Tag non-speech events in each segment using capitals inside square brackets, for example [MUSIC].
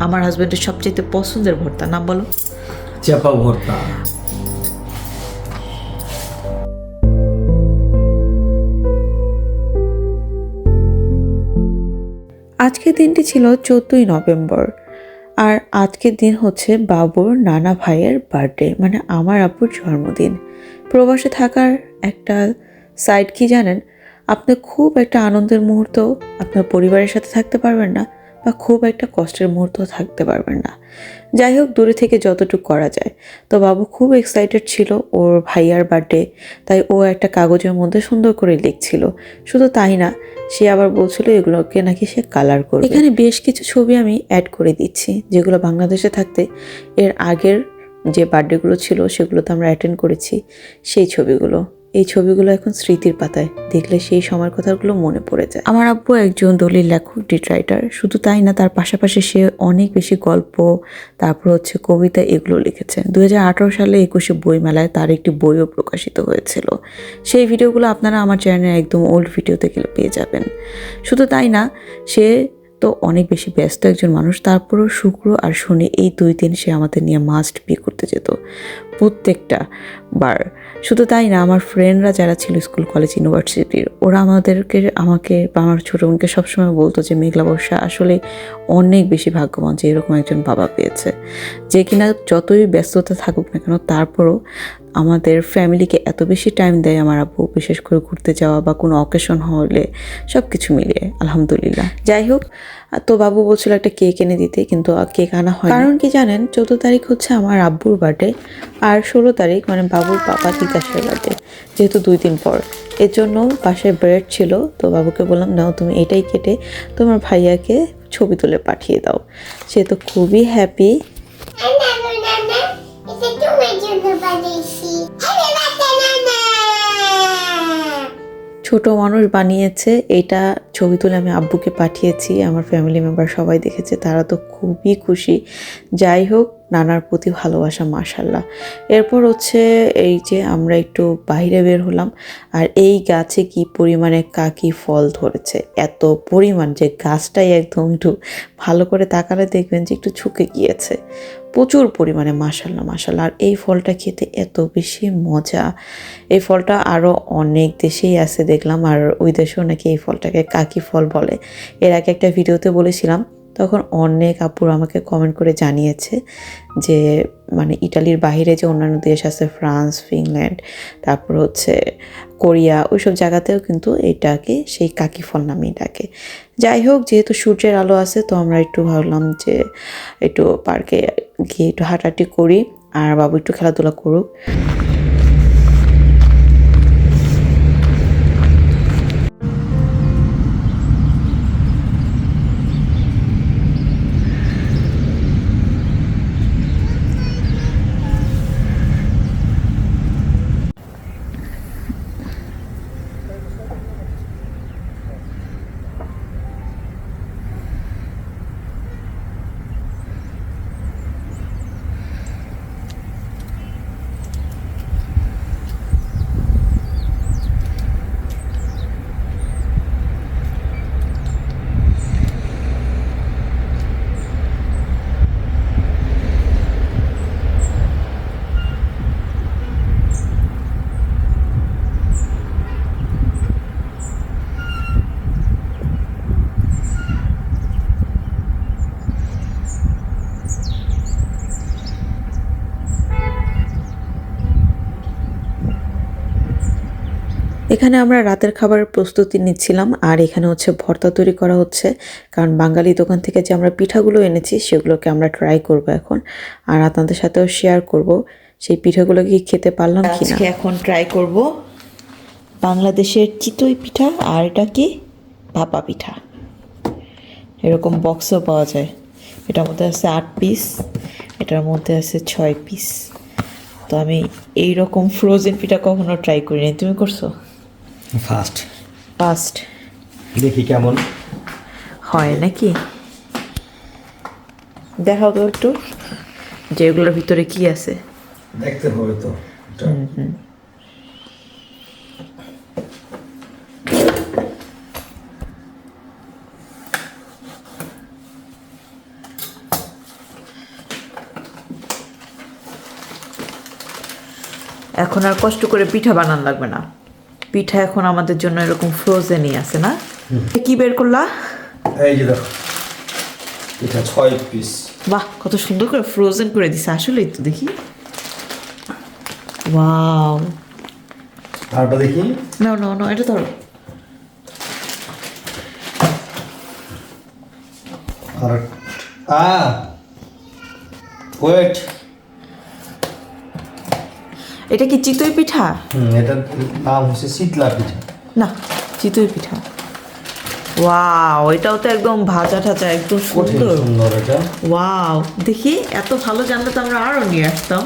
আমার হাজবেন্ডের সবচেয়ে পছন্দের ভর্তা নাম বলো? চাপা ভর্তা। আজকের দিনটি ছিল চোদ্দই নভেম্বর আর আজকের দিন হচ্ছে বাবুর নানা ভাইয়ের বার্থডে মানে আমার আব্বুর জন্মদিন। প্রবাসে থাকার একটা সাইড কি জানেন? আপনি খুব একটা আনন্দের মুহূর্ত আপনার পরিবারের সাথে থাকতে পারবেন না। বা খুব একটা কষ্টের মুহূর্ত থাকতে পারবেন না। যাই হোক, দূরে থেকে যতটুকু করা যায়। তো বাবু খুব এক্সাইটেড ছিল ওর ভাইয়ার বার্থডে তাই ও একটা কাগজের মধ্যে সুন্দর করে লিখছিল। শুধু তাই না, সে আবার বলছিল এগুলোকে নাকি সে কালার করবে। এখানে বেশ কিছু ছবি আমি অ্যাড করে দিচ্ছি, যেগুলো বাংলাদেশে থাকতে এর আগের যে বার্থডেগুলো ছিল সেগুলো তো আমরা অ্যাটেন্ড করেছি, সেই ছবিগুলো। এই ছবিগুলো এখন স্মৃতির পাতায়। দেখলে সেই সময়ের কথাগুলো মনে পড়ে যায়। আমার আব্বু একজন দলিল লেখক ডিট রাইটার শুধু তাই না, তার পাশাপাশি সে অনেক বেশি গল্প, তারপর হচ্ছে কবিতা এগুলো লিখেছে। দুই হাজার আঠেরো সালে একুশে বইমেলায় তার একটি বইও প্রকাশিত হয়েছিল। সেই ভিডিওগুলো আপনারা আমার চ্যানেলে একদম ওল্ড ভিডিওতে গেলে পেয়ে যাবেন। শুধু তাই না, সে তো অনেক বেশি ব্যস্ত একজন মানুষ, তারপরও শুক্র আর শনি এই দুই দিন সে আমাদের নিয়ে মাস্ট বি করতে যেত। প্রত্যেকটা বার। শুধু তাই না, আমার ফ্রেন্ডরা যারা ছিল স্কুল কলেজ ইউনিভার্সিটির ওরা আমাদেরকে, আমাকে বা আমার ছোটো বোনকে সবসময় বলতো যে, মেঘলা বর্ষা আসলে অনেক বেশি ভাগ্যবান যে, এরকম একজন বাবা পেয়েছে। যে কিনা যতই ব্যস্ততা থাকুক না কেন, তারপরও আমাদের ফ্যামিলিকে এত বেশি টাইম দেয় আমার আব্বু, বিশেষ করে ঘুরতে যাওয়া বা কোনো অকেশন হলে সব কিছু মিলিয়ে, আলহামদুলিল্লাহ। যাই হোক তো বাবু বলছিল একটা কেক এনে দিতে, কিন্তু কেক আনা হয় কারণ কি জানেন, চৌদ্দ তারিখ হচ্ছে আমার আব্বুর বার্থডে আর ষোলো তারিখ মানে বাবুর বাবা তিতাসের বার্থডে যেহেতু দুই দিন পর। এর জন্য পাশে ব্রেড ছিল, তো বাবুকে বললাম, নাও, তুমি এটাই কেটে তোমার ভাইয়াকে ছবি তুলে পাঠিয়ে দাও। সে তো খুবই হ্যাপি ছোট মানুষ বানিয়েছে, এটা ছবি তুলে আমি আব্বুকে পাঠিয়েছি, আমার ফ্যামিলি মেম্বার সবাই দেখেছে, তারা তো খুবই খুশি। যাই হোক, নানার প্রতি ভালোবাসা মাশাল্লাহ এরপর হচ্ছে এই যে আমরা একটু বাইরে বের হলাম, আর এই গাছে কি পরিমাণে কাকি ফল ধরেছে, এত পরিমাণ যে গাছটাই একদম একটু ভালো করে তাকালে দেখবেন যে একটু ছুকে গিয়েছে। প্রচুর পরিমাণে মাসাল্লা মাসাল্লা আর এই ফলটা খেতে এত বেশি মজা। এই ফলটা আরও অনেক দেশেই আছে, দেখলাম। আর ওই দেশেও নাকি এই ফলটাকে কাকি ফল বলে। এর আগে একটা ভিডিওতে বলেছিলাম তখন অনেক আপুর আমাকে কমেন্ট করে জানিয়েছে যে মানে ইটালির বাইরে যে অন্যান্য দেশ আছে, ফ্রান্স, ফিনল্যান্ড, তারপর হচ্ছে কোরিয়া, ওইসব জায়গাতেও কিন্তু এটাকে, সেই কাকি ফল নামেই ডাকে। যাই হোক, যেহেতু সূর্যের আলো আছে, তো আমরা একটু ভাবলাম যে, একটু পার্কে গিয়ে একটু হাঁটাহাঁটি করি, আর বাবু একটু খেলাধুলা করুক। এখানে আমরা রাতের খাবারের প্রস্তুতি নিচ্ছিলাম আর এখানে হচ্ছে ভর্তা তৈরি করা হচ্ছে। কারণ বাঙালি দোকান থেকে যে আমরা পিঠাগুলো এনেছি সেগুলোকে আমরা ট্রাই করব এখন। আর আপনাদের সাথেও শেয়ার করব সেই পিঠাগুলো কি খেতে পারলাম কি আজকে এখন ট্রাই করব বাংলাদেশের চিতই পিঠা আর এটা কি? ভাপা পিঠা। এরকম বক্সও পাওয়া যায়। এটার মধ্যে আছে আট পিস এটার মধ্যে আছে ছয় পিস তো আমি এই রকম ফ্রোজেন পিঠা কখনো ট্রাই করিনি। তুমি করছ? ফাস্ট ফাস্ট দেখি কেমন। হয় নাকি? দেখাও তো একটু যে এগুলোর ভিতরে কি আছে। দেখতে হবে তো। এখন আর কষ্ট করে পিঠা বানান লাগবে না। পিঠা এখন আমাদের জন্য এরকম ফ্রোজেনই আছে না? কি বের করলা? এই যে দেখো এটা ছয় পিস বাহ কত সুন্দর করে ফ্রোজেন করে দিছে আসলেই তো দেখি। ওয়াও আরটা দেখি। নাও নাও নাও এটা ধরো। আর আ ওয়েট এটা কি চিতই পিঠা? এটার নাম হচ্ছে শীতলা পিঠা। না চিতই পিঠা। ওয়াও এটাও তো একদম ভাজা ঠাজা একদম সুন্দর। সুন্দর এটা। ওয়াও দেখি এত ভালো জানলে তো আমরা আরও নিয়ে আসতাম।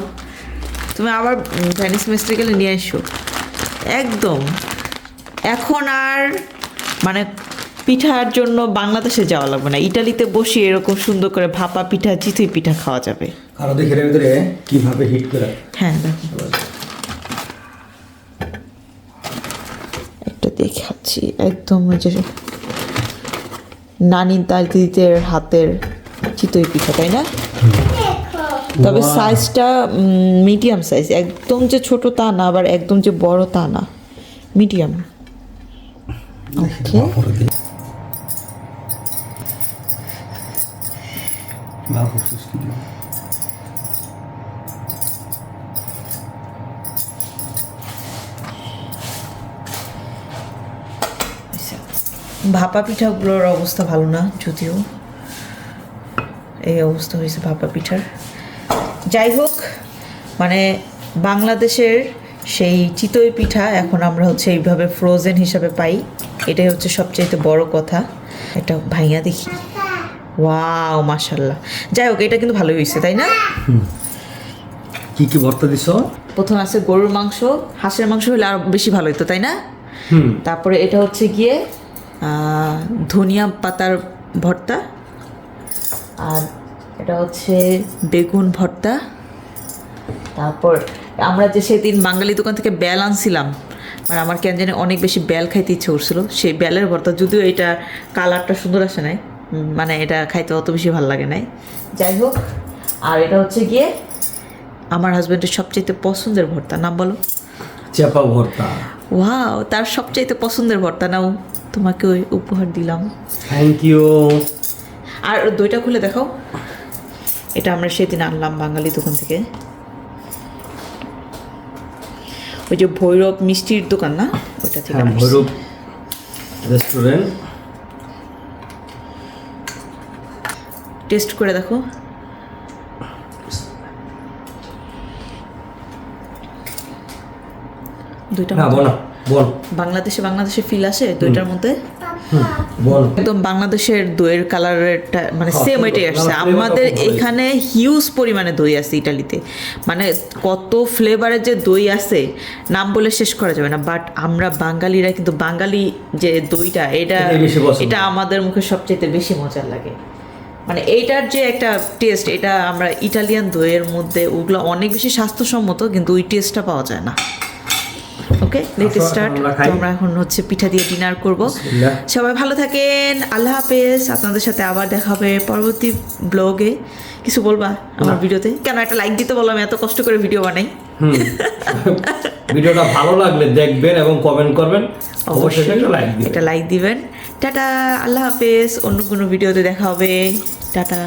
তুমি আবার ভ্যানিস মিস্ত্রি গেলে নিয়ে এসো। একদম। এখন আর মানে পিঠার জন্য বাংলাদেশে যাওয়া লাগবে না। ইটালিতে বসে এরকম সুন্দর করে ভাপা পিঠা চিতই পিঠা খাওয়া যাবে। কারও দেখে এর ভিতরে কীভাবে হিট করে। হ্যাঁ দেখো একটা দেখাচ্ছি একদম ওই যে নানি দাদিদের হাতের চিতই পিঠা তাই না? তবে সাইজটা মিডিয়াম সাইজ একদম যে ছোট তা না আবার একদম যে বড় তা না। মিডিয়াম ওকে বাপরে ভাপা পিঠাগুলোর অবস্থা ভালো না যদিও। এই অবস্থা হয়েছে ভাপা পিঠার। যাই হোক মানে বাংলাদেশের সেই চিতই পিঠা এখন আমরা হচ্ছে এইভাবে ফ্রোজেন হিসাবে পাই। এটাই হচ্ছে সবচেয়ে বড় কথা। এটা ভাইয়া দেখি। ওয়াও মাশাল্লাহ যাই হোক এটা কিন্তু ভালোই হয়েছে তাই না? কি কি ভর্তা দিছ? প্রথম আছে গরুর মাংস। হাঁসের মাংস হলে আরও বেশি ভালো হতো তাই না? তারপরে এটা হচ্ছে গিয়ে ধনিয়া পাতার ভর্তা আর এটা হচ্ছে বেগুন ভর্তা। তারপর আমরা যে সেদিন বাঙালি দোকান থেকে বেল আনছিলাম আর আমার কেন জানি অনেক বেশি বেল খাইতে ইচ্ছে করছিল সেই বেলের ভর্তা যদিও এটা কালারটা সুন্দর আসে নাই মানে এটা খাইতে অত বেশি ভালো লাগে নাই। যাই হোক আর এটা হচ্ছে গিয়ে আমার হাজব্যান্ডের সবচেয়ে পছন্দের ভর্তা নাম বলো? চেপা ভর্তা। ওয়াও তার সবচাইতে পছন্দের ভর্তা নাও। তোমাকে ওই উপহার দিলাম। থ্যাংক ইউ আর দইটা খুলে দেখাও। এটা আমরা সেদিন আনলাম বাঙালি দোকান থেকে। ওই যে ভৈরব মিষ্টির দোকান না? ওইটা থেকে হ্যাঁ ভৈরব রেস্টুরেন্ট। টেস্ট করে দেখো। দুইটা না বল। বাংলাদেশে বাংলাদেশে ফিল আসে দুইটার মধ্যে? বল। একদম বাংলাদেশের দইয়ের কালারেরটা মানে হ্যাঁ, সেম আসছে। আমাদের এখানে হিউজ পরিমাণে দই আছে ইটালিতে। মানে কত ফ্লেভারের যে দই আছে নাম বলে শেষ করা যাবে না। বাট আমরা বাঙালিরা কিন্তু বাঙালি যে দইটা এটা। এটা আমাদের মুখে সবচেয়ে বেশি মজার লাগে। মানে এইটার যে একটা টেস্ট এটা আমরা ইটালিয়ান দইয়ের মধ্যে ওগুলো অনেক বেশি স্বাস্থ্যসম্মত কিন্তু ওই টেস্টটা পাওয়া যায় না। ওকে লেট স্টার্ট আমরা এখন হচ্ছে পিঠা দিয়ে ডিনার করব। সবাই ভালো থাকেন আল্লাহ হাফেজ। আপনাদের সাথে আবার দেখা হবে পরবর্তী ব্লগে কিছু বলবা আমার ভিডিওতে? কেন একটা লাইক দিতে বললাম এত কষ্ট করে ভিডিও বানাই। [LAUGHS] ভিডিওটা ভালো লাগলে দেখবেন এবং কমেন্ট করবেন। অবশ্যই একটা লাইক দিবেন। একটা লাইক দিবেন। টাটা আল্লাহ হাফেজ। অন্য কোনো ভিডিওতে দেখা হবে। টাটা।